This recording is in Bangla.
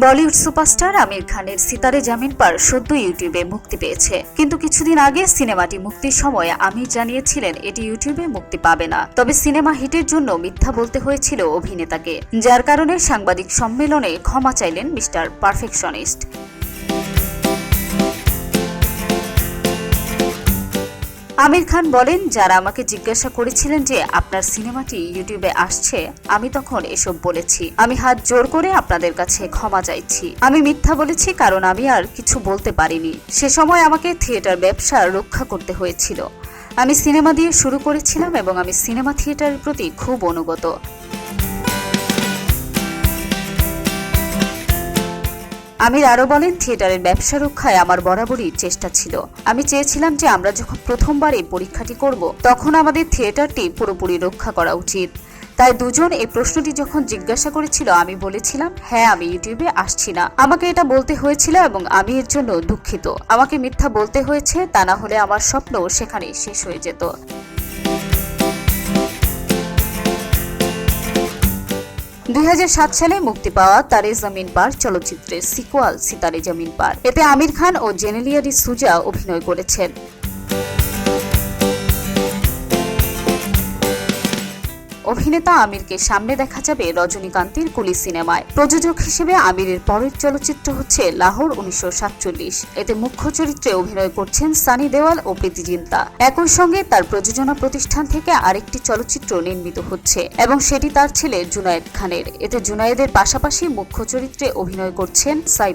বলিউড সুপারস্টার আমির খানের সিতারে জামিন পার সদ্য ইউটিউবে মুক্তি পেয়েছে। কিন্তু কিছুদিন আগে সিনেমাটি মুক্তির সময় আমির জানিয়েছিলেন, এটি ইউটিউবে মুক্তি পাবে না। তবে সিনেমা হিটের জন্য মিথ্যা বলতে হয়েছিল অভিনেতাকে। যার কারণে সাংবাদিক সম্মেলনে ক্ষমা চাইলেন মিস্টার পারফেকশনিস্ট। আমির খান বলেন, যারা আমাকে জিজ্ঞাসা করেছিলেন যে আপনার সিনেমাটি ইউটিউবে আসছে, আমি তখন এসব বলেছি। আমি হাত জোর করে আপনাদের কাছে ক্ষমা চাইছি। আমি মিথ্যা বলেছি কারণ আমি আর কিছু বলতে পারিনি। সে সময় আমাকে থিয়েটার ব্যবসা রক্ষা করতে হয়েছিল। আমি সিনেমা দিয়ে শুরু করেছিলাম এবং আমি সিনেমা থিয়েটারের প্রতি খুব অনুগত। আমির আরও বলেন, থিয়েটারের ব্যবসা রক্ষায় আমার বরাবরই চেষ্টা ছিল। আমি চেয়েছিলাম যে আমরা যখন প্রথমবার এই পরীক্ষাটি করব, তখন আমাদের থিয়েটারটি পুরোপুরি রক্ষা করা উচিত। তাই দুজন এই প্রশ্নটি যখন জিজ্ঞাসা করেছিল, আমি বলেছিলাম হ্যাঁ আমি ইউটিউবে আসছি না। আমাকে এটা বলতে হয়েছিল এবং আমি এর জন্য দুঃখিত। আমাকে মিথ্যা বলতে হয়েছে, তা না হলে আমার স্বপ্ন সেখানেই শেষ হয়ে যেত। দুই হাজার সাত সালে মুক্তি পাওয়া তারে জমিন পার চলচ্চিত্রের সিকোয়াল সিতারে জমিন পার। এতে আমির খান ও জেনেলিয়ারি সুজা অভিনয় করেছেন। অভিনেতা আমিরকে সামনে দেখা যাবে রজনীকান্তের কুলি সিনেমায়। প্রযোজক হিসেবে আমিরের পরের চলচ্চিত্র হচ্ছে লাহোর উনিশশো সাতচল্লিশ। এতে মুখ্য চরিত্রে অভিনয় করছেন সানি দেওয়াল ও প্রীতি জিন্তা একই সঙ্গে তার প্রযোজনা প্রতিষ্ঠান থেকে আরেকটি চলচ্চিত্র নির্মিত হচ্ছে এবং সেটি তার ছেলে জুনায়েদ খানের। এতে জুনায়েদের পাশাপাশি মুখ্য চরিত্রে অভিনয় করছেন সাই